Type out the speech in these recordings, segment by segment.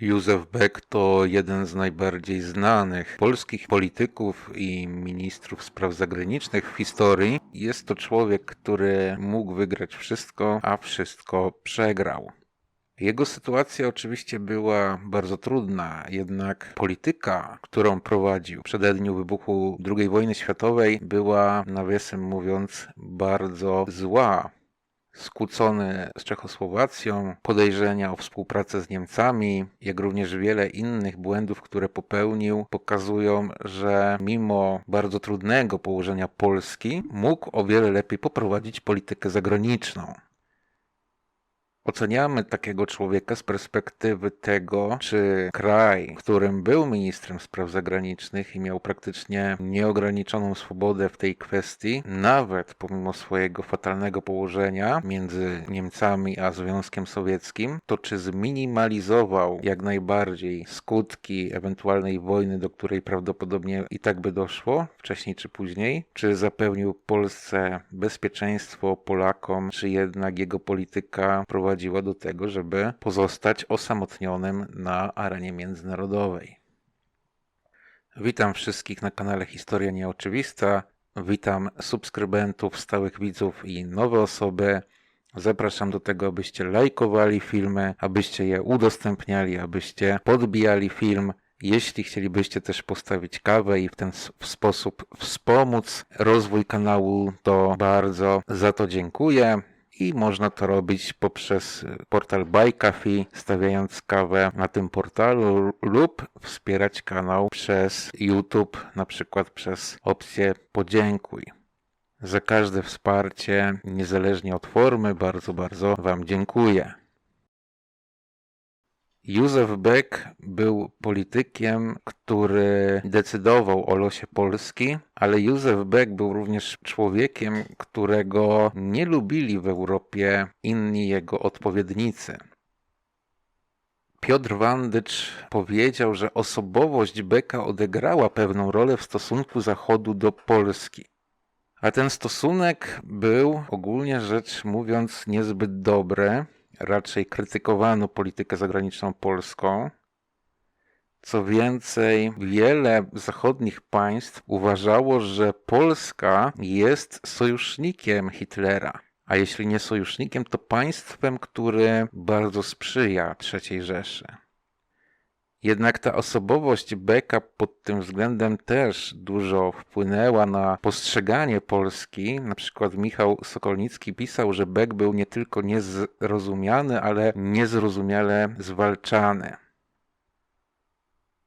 Józef Beck to jeden z najbardziej znanych polskich polityków i ministrów spraw zagranicznych w historii. Jest to człowiek, który mógł wygrać wszystko, a wszystko przegrał. Jego sytuacja oczywiście była bardzo trudna, jednak polityka, którą prowadził w przededniu wybuchu II wojny światowej, była, nawiasem mówiąc, bardzo zła skłócony z Czechosłowacją, podejrzenia o współpracę z Niemcami, jak również wiele innych błędów, które popełnił, pokazują, że mimo bardzo trudnego położenia Polski, mógł o wiele lepiej poprowadzić politykę zagraniczną. Oceniamy takiego człowieka z perspektywy tego, czy kraj, w którym był ministrem spraw zagranicznych i miał praktycznie nieograniczoną swobodę w tej kwestii, nawet pomimo swojego fatalnego położenia między Niemcami a Związkiem Sowieckim, to czy zminimalizował jak najbardziej skutki ewentualnej wojny, do której prawdopodobnie i tak by doszło, wcześniej czy później, czy zapewnił Polsce bezpieczeństwo, Polakom, czy jednak jego polityka prowadziła doprowadziła do tego, żeby pozostać osamotnionym na arenie międzynarodowej. Witam wszystkich na kanale Historia Nieoczywista. Witam subskrybentów, stałych widzów i nowe osoby. Zapraszam do tego, abyście lajkowali filmy, abyście je udostępniali, abyście podbijali film. Jeśli chcielibyście też postawić kawę i w ten sposób wspomóc rozwój kanału, to bardzo za to dziękuję i można to robić poprzez portal Buy Coffee, stawiając kawę na tym portalu lub wspierać kanał przez YouTube, na przykład przez opcję podziękuj. Za każde wsparcie, niezależnie od formy, bardzo, bardzo Wam dziękuję. Józef Beck był politykiem, który decydował o losie Polski, ale Józef Beck był również człowiekiem, którego nie lubili w Europie inni jego odpowiednicy. Piotr Wandycz powiedział, że osobowość Becka odegrała pewną rolę w stosunku Zachodu do Polski. A ten stosunek był, ogólnie rzecz mówiąc, niezbyt dobry raczej krytykowano politykę zagraniczną polską. Co więcej, wiele zachodnich państw uważało, że Polska jest sojusznikiem Hitlera. A jeśli nie sojusznikiem, to państwem, które bardzo sprzyja III Rzeszy. Jednak ta osobowość Beka pod tym względem też dużo wpłynęła na postrzeganie Polski. Na przykład Michał Sokolnicki pisał, że Beck był nie tylko niezrozumiany, ale niezrozumiale zwalczany.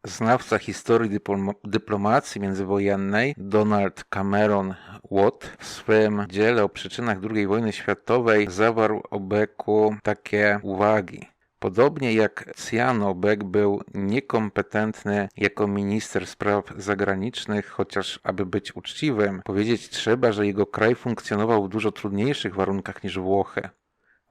Znawca historii dyplomacji międzywojennej Donald Cameron Watt w swym dziele o przyczynach II wojny światowej zawarł o Becku takie uwagi. Podobnie jak Ciano, Beck był niekompetentny jako minister spraw zagranicznych, chociaż aby być uczciwym, powiedzieć trzeba, że jego kraj funkcjonował w dużo trudniejszych warunkach niż Włochy.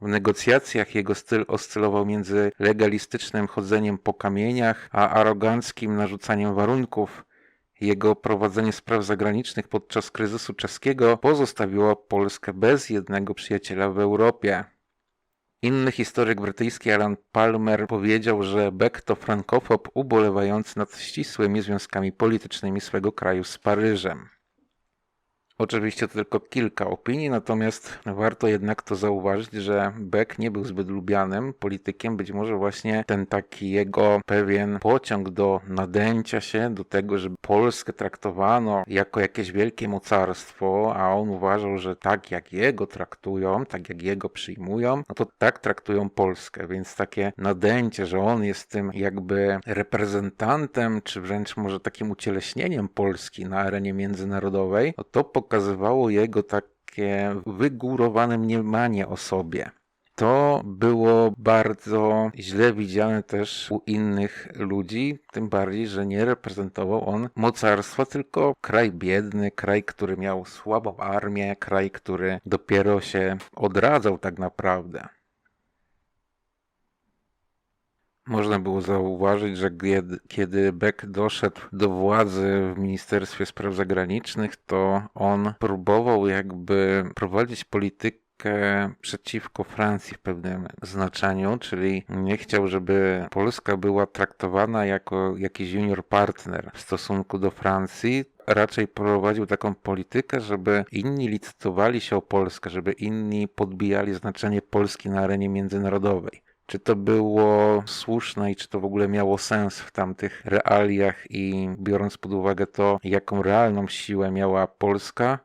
W negocjacjach jego styl oscylował między legalistycznym chodzeniem po kamieniach, a aroganckim narzucaniem warunków. Jego prowadzenie spraw zagranicznych podczas kryzysu czeskiego pozostawiło Polskę bez jednego przyjaciela w Europie. Inny historyk brytyjski Alan Palmer powiedział, że Beck to frankofob ubolewający nad ścisłymi związkami politycznymi swego kraju z Paryżem. Oczywiście to tylko kilka opinii, natomiast warto jednak to zauważyć, że Beck nie był zbyt lubianym politykiem. Być może właśnie ten taki jego pewien pociąg do nadęcia się, do tego, żeby Polskę traktowano jako jakieś wielkie mocarstwo, a on uważał, że tak jak jego traktują, tak jak jego przyjmują, no to tak traktują Polskę. Więc takie nadęcie, że on jest tym jakby reprezentantem, czy wręcz może takim ucieleśnieniem Polski na arenie międzynarodowej, no to pokazywało jego takie wygórowane mniemanie o sobie. To było bardzo źle widziane też u innych ludzi, tym bardziej, że nie reprezentował on mocarstwa, tylko kraj biedny, kraj, który miał słabą armię, kraj, który dopiero się odradzał tak naprawdę. Można było zauważyć, że kiedy Beck doszedł do władzy w Ministerstwie Spraw Zagranicznych, to on próbował jakby prowadzić politykę przeciwko Francji w pewnym znaczeniu, czyli nie chciał, żeby Polska była traktowana jako jakiś junior partner w stosunku do Francji. Raczej prowadził taką politykę, żeby inni licytowali się o Polskę, żeby inni podbijali znaczenie Polski na arenie międzynarodowej. Czy to było słuszne i czy to w ogóle miało sens w tamtych realiach? I biorąc pod uwagę to, jaką realną siłę miała Polska,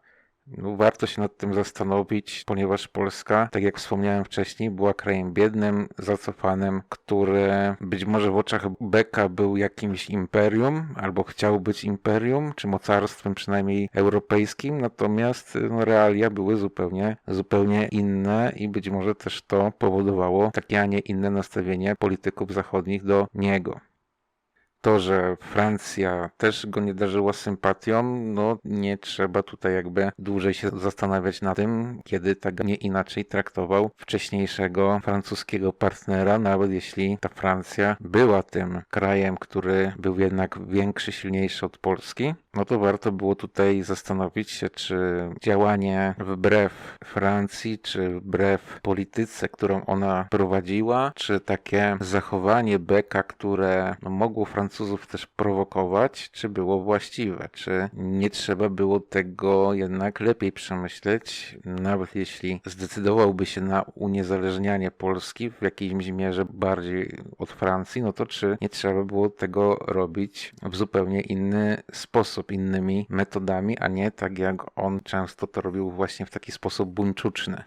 warto się nad tym zastanowić, ponieważ Polska, tak jak wspomniałem wcześniej, była krajem biednym, zacofanym, który być może w oczach Beka był jakimś imperium, albo chciał być imperium, czy mocarstwem przynajmniej europejskim, natomiast no, realia były zupełnie, zupełnie inne i być może też to powodowało takie, a nie inne nastawienie polityków zachodnich do niego to, że Francja też go nie darzyła sympatią, no nie trzeba tutaj jakby dłużej się zastanawiać na tym, kiedy tak nie inaczej traktował wcześniejszego francuskiego partnera, nawet jeśli ta Francja była tym krajem, który był jednak większy, silniejszy od Polski, no to warto było tutaj zastanowić się, czy działanie wbrew Francji, czy wbrew polityce, którą ona prowadziła, czy takie zachowanie Beka, które mogło Francuzów też prowokować, czy było właściwe, czy nie trzeba było tego jednak lepiej przemyśleć, nawet jeśli zdecydowałby się na uniezależnianie Polski w jakiejś mierze bardziej od Francji, no to czy nie trzeba było tego robić w zupełnie inny sposób innymi metodami, a nie tak jak on często to robił właśnie w taki sposób buńczuczny.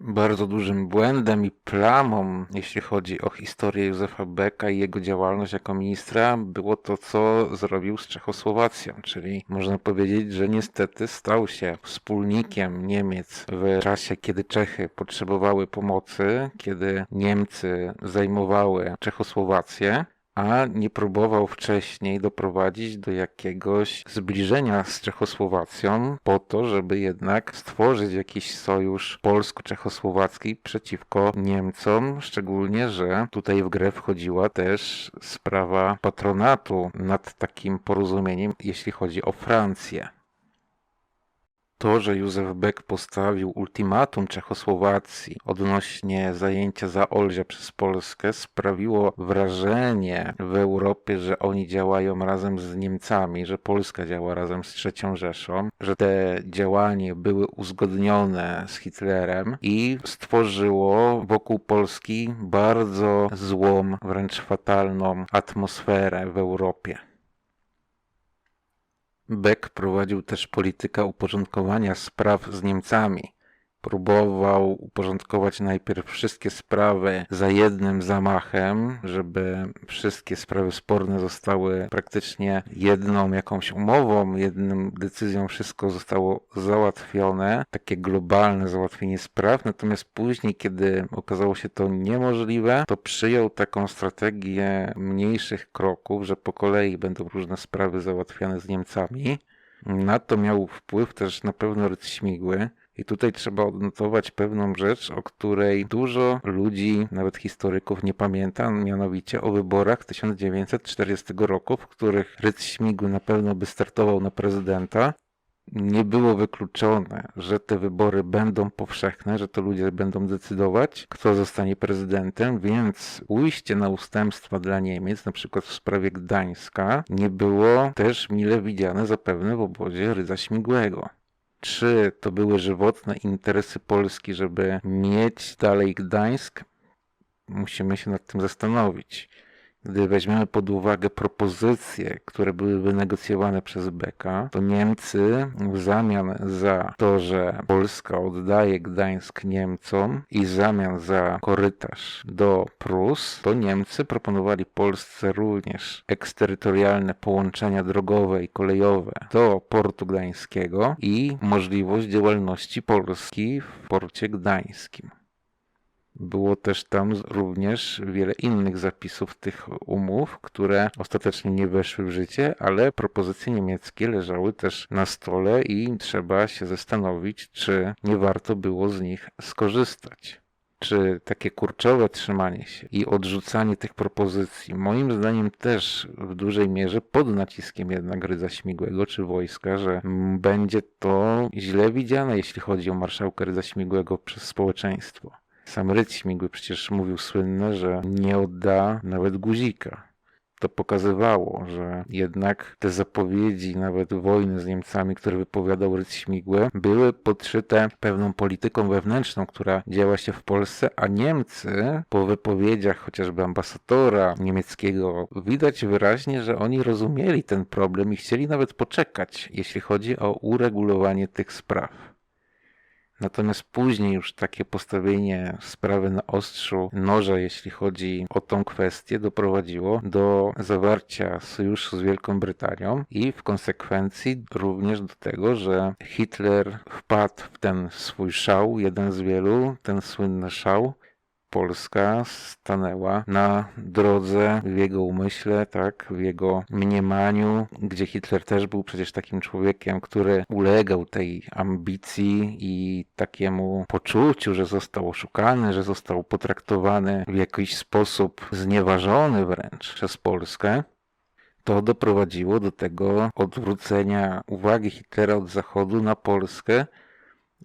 Bardzo dużym błędem i plamą, jeśli chodzi o historię Józefa Beka i jego działalność jako ministra, było to, co zrobił z Czechosłowacją, czyli można powiedzieć, że niestety stał się wspólnikiem Niemiec w czasie, kiedy Czechy potrzebowały pomocy, kiedy Niemcy zajmowały Czechosłowację a nie próbował wcześniej doprowadzić do jakiegoś zbliżenia z Czechosłowacją po to, żeby jednak stworzyć jakiś sojusz polsko-czechosłowacki przeciwko Niemcom, szczególnie, że tutaj w grę wchodziła też sprawa patronatu nad takim porozumieniem, jeśli chodzi o Francję. To, że Józef Beck postawił ultimatum Czechosłowacji odnośnie zajęcia Zaolzia przez Polskę sprawiło wrażenie w Europie, że oni działają razem z Niemcami, że Polska działa razem z III Rzeszą, że te działania były uzgodnione z Hitlerem i stworzyło wokół Polski bardzo złą, wręcz fatalną atmosferę w Europie. Beck prowadził też politykę uporządkowania spraw z Niemcami próbował uporządkować najpierw wszystkie sprawy za jednym zamachem, żeby wszystkie sprawy sporne zostały praktycznie jedną jakąś umową, jedną decyzją wszystko zostało załatwione, takie globalne załatwienie spraw, natomiast później, kiedy okazało się to niemożliwe, to przyjął taką strategię mniejszych kroków, że po kolei będą różne sprawy załatwiane z Niemcami. Na to miał wpływ też na pewno Ryd Śmigły, i tutaj trzeba odnotować pewną rzecz, o której dużo ludzi, nawet historyków, nie pamięta, mianowicie o wyborach 1940 roku, w których Rydz Śmigły na pewno by startował na prezydenta. Nie było wykluczone, że te wybory będą powszechne, że to ludzie będą decydować, kto zostanie prezydentem, więc ujście na ustępstwa dla Niemiec, na przykład w sprawie Gdańska, nie było też mile widziane zapewne w obozie Rydza Śmigłego czy to były żywotne interesy Polski, żeby mieć dalej Gdańsk, musimy się nad tym zastanowić. Gdy weźmiemy pod uwagę propozycje, które były wynegocjowane przez Beka, to Niemcy w zamian za to, że Polska oddaje Gdańsk Niemcom i w zamian za korytarz do Prus, to Niemcy proponowali Polsce również eksterytorialne połączenia drogowe i kolejowe do portu gdańskiego i możliwość działalności Polski w porcie gdańskim. Było też tam również wiele innych zapisów tych umów, które ostatecznie nie weszły w życie, ale propozycje niemieckie leżały też na stole i trzeba się zastanowić, czy nie warto było z nich skorzystać. czy takie kurczowe trzymanie się i odrzucanie tych propozycji, moim zdaniem też w dużej mierze pod naciskiem jednak Rydza Śmigłego czy wojska, że będzie to źle widziane, jeśli chodzi o marszałka Rydza Śmigłego przez społeczeństwo. Sam Rydz Śmigły przecież mówił słynne, że nie odda nawet guzika to pokazywało, że jednak te zapowiedzi, nawet wojny z Niemcami, które wypowiadał Rydz Śmigły, były podszyte pewną polityką wewnętrzną, która działa się w Polsce, a Niemcy po wypowiedziach chociażby ambasadora niemieckiego widać wyraźnie, że oni rozumieli ten problem i chcieli nawet poczekać, jeśli chodzi o uregulowanie tych spraw. Natomiast później już takie postawienie sprawy na ostrzu noża, jeśli chodzi o tą kwestię, doprowadziło do zawarcia sojuszu z Wielką Brytanią i w konsekwencji również do tego, że Hitler wpadł w ten swój szał, jeden z wielu, ten słynny szał, Polska stanęła na drodze w jego umyśle, tak, w jego mniemaniu, gdzie Hitler też był przecież takim człowiekiem, który ulegał tej ambicji i takiemu poczuciu, że został oszukany, że został potraktowany w jakiś sposób znieważony wręcz przez Polskę. To doprowadziło do tego odwrócenia uwagi Hitlera od Zachodu na Polskę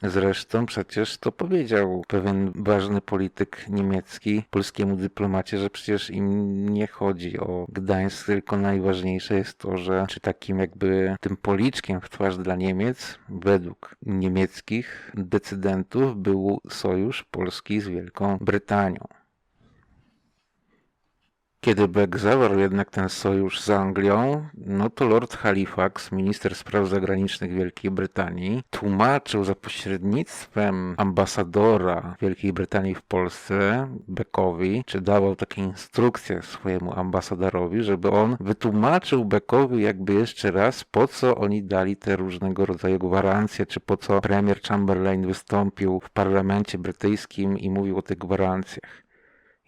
Zresztą przecież to powiedział pewien ważny polityk niemiecki polskiemu dyplomacie, że przecież im nie chodzi o Gdańsk, tylko najważniejsze jest to, że czy takim jakby tym policzkiem w twarz dla Niemiec, według niemieckich decydentów, był sojusz Polski z Wielką Brytanią. Kiedy Beck zawarł jednak ten sojusz z Anglią, no to Lord Halifax, minister spraw zagranicznych Wielkiej Brytanii, tłumaczył za pośrednictwem ambasadora Wielkiej Brytanii w Polsce, Beckowi, czy dawał takie instrukcje swojemu ambasadorowi, żeby on wytłumaczył Beckowi jakby jeszcze raz, po co oni dali te różnego rodzaju gwarancje, czy po co premier Chamberlain wystąpił w parlamencie brytyjskim i mówił o tych gwarancjach.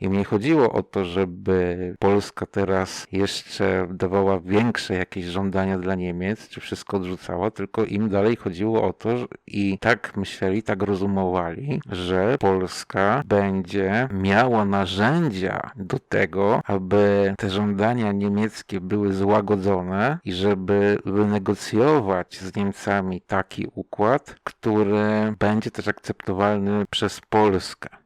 I mnie chodziło o to, żeby Polska teraz jeszcze dawała większe jakieś żądania dla Niemiec, czy wszystko odrzucała, tylko im dalej chodziło o to, że i tak myśleli, tak rozumowali, że Polska będzie miała narzędzia do tego, aby te żądania niemieckie były złagodzone i żeby wynegocjować z Niemcami taki układ, który będzie też akceptowalny przez Polskę.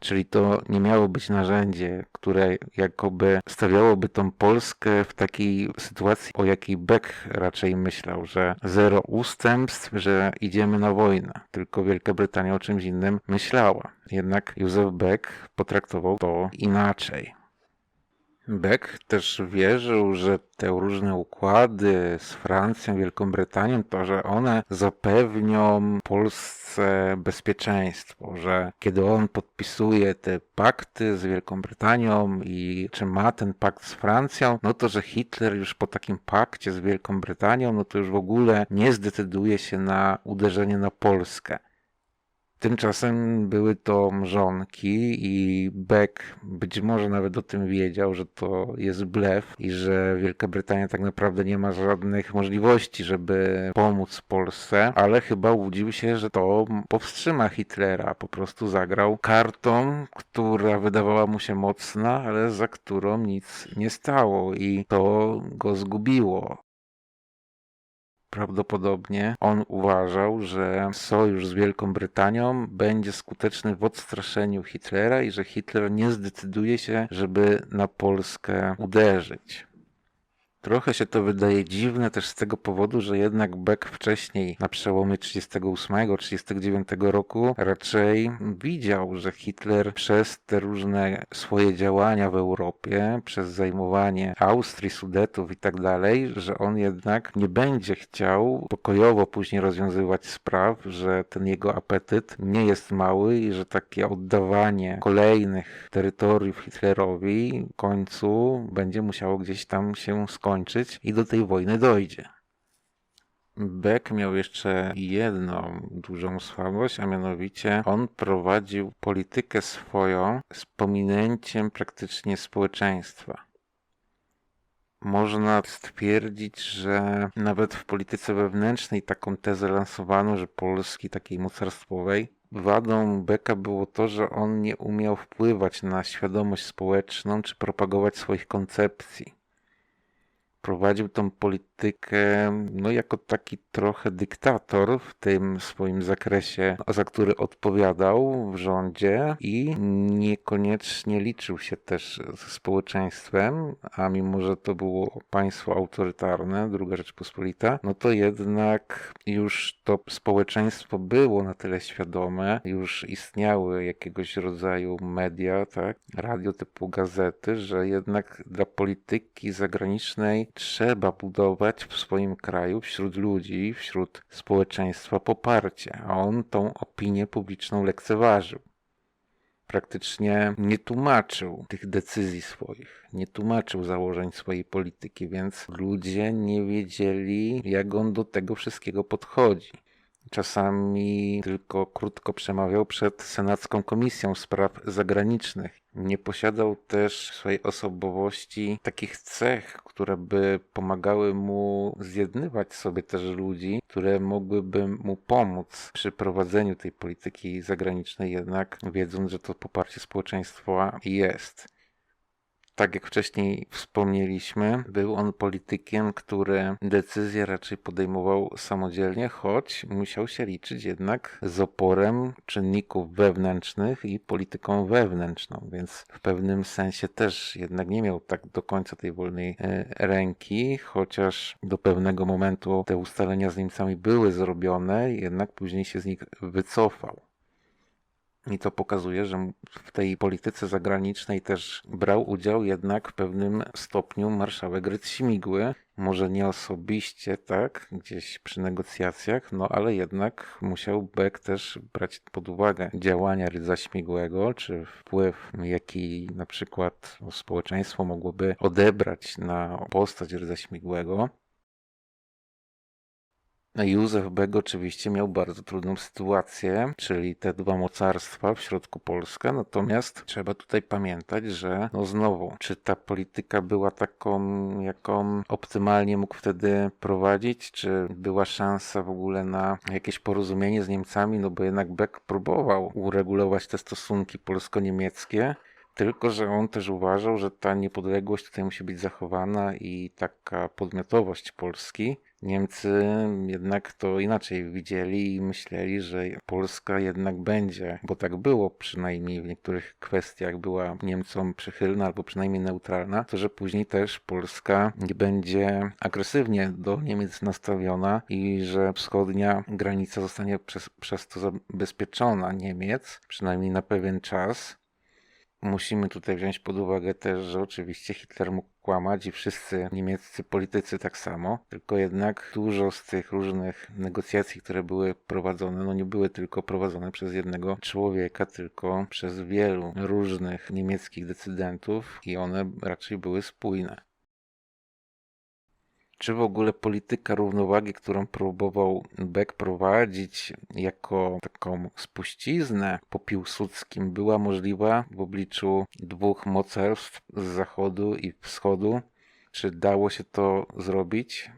Czyli to nie miało być narzędzie, które jakoby stawiałoby tą Polskę w takiej sytuacji, o jakiej Beck raczej myślał, że zero ustępstw, że idziemy na wojnę. Tylko Wielka Brytania o czymś innym myślała. Jednak Józef Beck potraktował to inaczej. Beck też wierzył, że te różne układy z Francją, Wielką Brytanią, to, że one zapewnią Polsce bezpieczeństwo, że kiedy on podpisuje te pakty z Wielką Brytanią i czy ma ten pakt z Francją, no to, że Hitler już po takim pakcie z Wielką Brytanią, no to już w ogóle nie zdecyduje się na uderzenie na Polskę. Tymczasem były to mrzonki i Beck być może nawet o tym wiedział, że to jest blef i że Wielka Brytania tak naprawdę nie ma żadnych możliwości, żeby pomóc Polsce, ale chyba łudził się, że to powstrzyma Hitlera. Po prostu zagrał kartą, która wydawała mu się mocna, ale za którą nic nie stało i to go zgubiło. Prawdopodobnie on uważał, że sojusz z Wielką Brytanią będzie skuteczny w odstraszeniu Hitlera i że Hitler nie zdecyduje się, żeby na Polskę uderzyć. Trochę się to wydaje dziwne też z tego powodu, że jednak Beck wcześniej, na przełomie 38-39 roku, raczej widział, że Hitler przez te różne swoje działania w Europie, przez zajmowanie Austrii, Sudetów i tak dalej, że on jednak nie będzie chciał pokojowo później rozwiązywać spraw, że ten jego apetyt nie jest mały i że takie oddawanie kolejnych terytoriów Hitlerowi w końcu będzie musiało gdzieś tam się skończyć skończyć i do tej wojny dojdzie. Beck miał jeszcze jedną dużą słabość, a mianowicie on prowadził politykę swoją z pominięciem praktycznie społeczeństwa. Można stwierdzić, że nawet w polityce wewnętrznej taką tezę lansowano, że Polski takiej mocarstwowej wadą Beka było to, że on nie umiał wpływać na świadomość społeczną czy propagować swoich koncepcji. Prowadził tą politykę no, jako taki trochę dyktator w tym swoim zakresie, za który odpowiadał w rządzie i niekoniecznie liczył się też ze społeczeństwem, a mimo, że to było państwo autorytarne, druga Rzeczpospolita, no to jednak już to społeczeństwo było na tyle świadome, już istniały jakiegoś rodzaju media, tak, radio typu gazety, że jednak dla polityki zagranicznej trzeba budować w swoim kraju, wśród ludzi, wśród społeczeństwa poparcie, a on tą opinię publiczną lekceważył. Praktycznie nie tłumaczył tych decyzji swoich, nie tłumaczył założeń swojej polityki, więc ludzie nie wiedzieli, jak on do tego wszystkiego podchodzi. Czasami tylko krótko przemawiał przed Senacką Komisją Spraw Zagranicznych. Nie posiadał też w swojej osobowości takich cech, które by pomagały mu zjednywać sobie też ludzi, które mogłyby mu pomóc przy prowadzeniu tej polityki zagranicznej, jednak wiedząc, że to poparcie społeczeństwa jest tak jak wcześniej wspomnieliśmy, był on politykiem, który decyzje raczej podejmował samodzielnie, choć musiał się liczyć jednak z oporem czynników wewnętrznych i polityką wewnętrzną, więc w pewnym sensie też jednak nie miał tak do końca tej wolnej e, ręki, chociaż do pewnego momentu te ustalenia z Niemcami były zrobione, jednak później się z nich wycofał. I to pokazuje, że w tej polityce zagranicznej też brał udział jednak w pewnym stopniu marszałek Rydz-Śmigły. Może nie osobiście, tak, gdzieś przy negocjacjach, no ale jednak musiał Beck też brać pod uwagę działania Rydza Śmigłego, czy wpływ, jaki na przykład społeczeństwo mogłoby odebrać na postać Rydza Śmigłego. Józef Beg oczywiście miał bardzo trudną sytuację, czyli te dwa mocarstwa w środku Polska, natomiast trzeba tutaj pamiętać, że no znowu, czy ta polityka była taką, jaką optymalnie mógł wtedy prowadzić, czy była szansa w ogóle na jakieś porozumienie z Niemcami, no bo jednak Beck próbował uregulować te stosunki polsko-niemieckie, tylko, że on też uważał, że ta niepodległość tutaj musi być zachowana i taka podmiotowość Polski. Niemcy jednak to inaczej widzieli i myśleli, że Polska jednak będzie, bo tak było przynajmniej w niektórych kwestiach, była Niemcom przychylna albo przynajmniej neutralna, to że później też Polska nie będzie agresywnie do Niemiec nastawiona i że wschodnia granica zostanie przez, przez to zabezpieczona Niemiec, przynajmniej na pewien czas. Musimy tutaj wziąć pod uwagę też, że oczywiście Hitler mógł kłamać i wszyscy niemieccy politycy tak samo, tylko jednak dużo z tych różnych negocjacji, które były prowadzone, no nie były tylko prowadzone przez jednego człowieka, tylko przez wielu różnych niemieckich decydentów i one raczej były spójne. Czy w ogóle polityka równowagi, którą próbował Beck prowadzić jako taką spuściznę po Piłsudskim, była możliwa w obliczu dwóch mocarstw z zachodu i wschodu? Czy dało się to zrobić?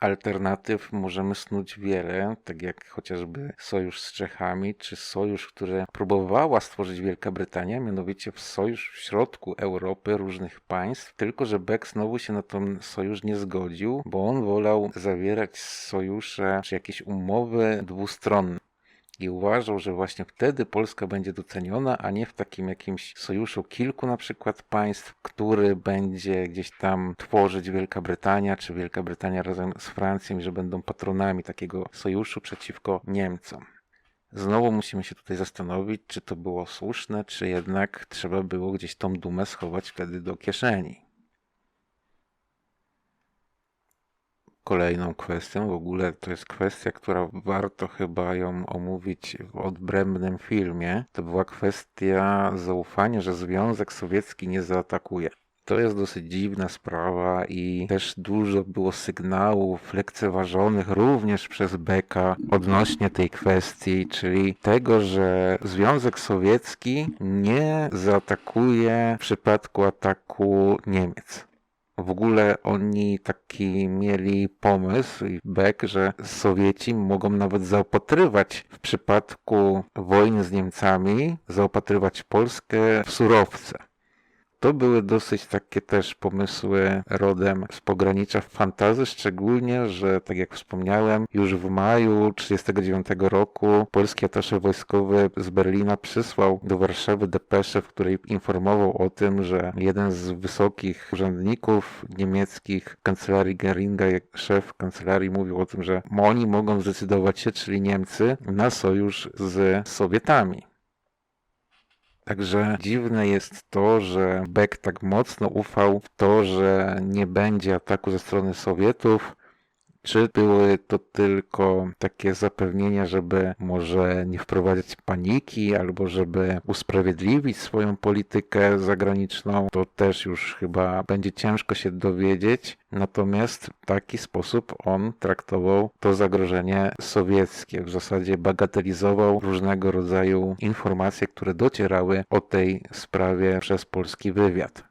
Alternatyw możemy snuć wiele, tak jak chociażby sojusz z Czechami, czy sojusz, który próbowała stworzyć Wielka Brytania, mianowicie w sojusz w środku Europy różnych państw, tylko że Beck znowu się na ten sojusz nie zgodził, bo on wolał zawierać sojusze czy jakieś umowy dwustronne i uważał, że właśnie wtedy Polska będzie doceniona, a nie w takim jakimś sojuszu kilku na przykład państw, który będzie gdzieś tam tworzyć Wielka Brytania, czy Wielka Brytania razem z Francją, że będą patronami takiego sojuszu przeciwko Niemcom. Znowu musimy się tutaj zastanowić, czy to było słuszne, czy jednak trzeba było gdzieś tą dumę schować wtedy do kieszeni. Kolejną kwestią. W ogóle to jest kwestia, która warto chyba ją omówić w odrębnym filmie. To była kwestia zaufania, że Związek Sowiecki nie zaatakuje. To jest dosyć dziwna sprawa i też dużo było sygnałów lekceważonych również przez Beka odnośnie tej kwestii, czyli tego, że Związek Sowiecki nie zaatakuje w przypadku ataku Niemiec W ogóle oni taki mieli pomysł i bek, że Sowieci mogą nawet zaopatrywać w przypadku wojny z Niemcami, zaopatrywać Polskę w surowce. To były dosyć takie też pomysły rodem z pogranicza fantazy, szczególnie, że tak jak wspomniałem, już w maju 1939 roku polski atasze wojskowy z Berlina przysłał do Warszawy depeszę, w której informował o tym, że jeden z wysokich urzędników niemieckich kancelarii Geringa, jak szef kancelarii mówił o tym, że oni mogą zdecydować się, czyli Niemcy, na sojusz z Sowietami. Także dziwne jest to, że Beck tak mocno ufał w to, że nie będzie ataku ze strony Sowietów. Czy były to tylko takie zapewnienia, żeby może nie wprowadzać paniki, albo żeby usprawiedliwić swoją politykę zagraniczną, to też już chyba będzie ciężko się dowiedzieć. Natomiast w taki sposób on traktował to zagrożenie sowieckie. W zasadzie bagatelizował różnego rodzaju informacje, które docierały o tej sprawie przez polski wywiad.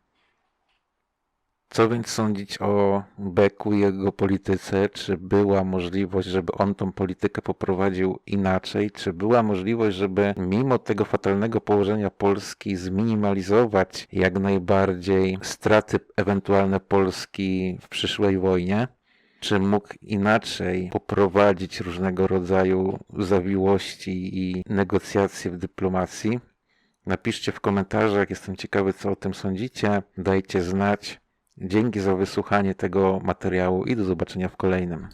Co więc sądzić o Beku i jego polityce? Czy była możliwość, żeby on tą politykę poprowadził inaczej? Czy była możliwość, żeby mimo tego fatalnego położenia Polski zminimalizować jak najbardziej straty ewentualne Polski w przyszłej wojnie? Czy mógł inaczej poprowadzić różnego rodzaju zawiłości i negocjacje w dyplomacji? Napiszcie w komentarzach, jestem ciekawy, co o tym sądzicie. Dajcie znać. Dzięki za wysłuchanie tego materiału i do zobaczenia w kolejnym.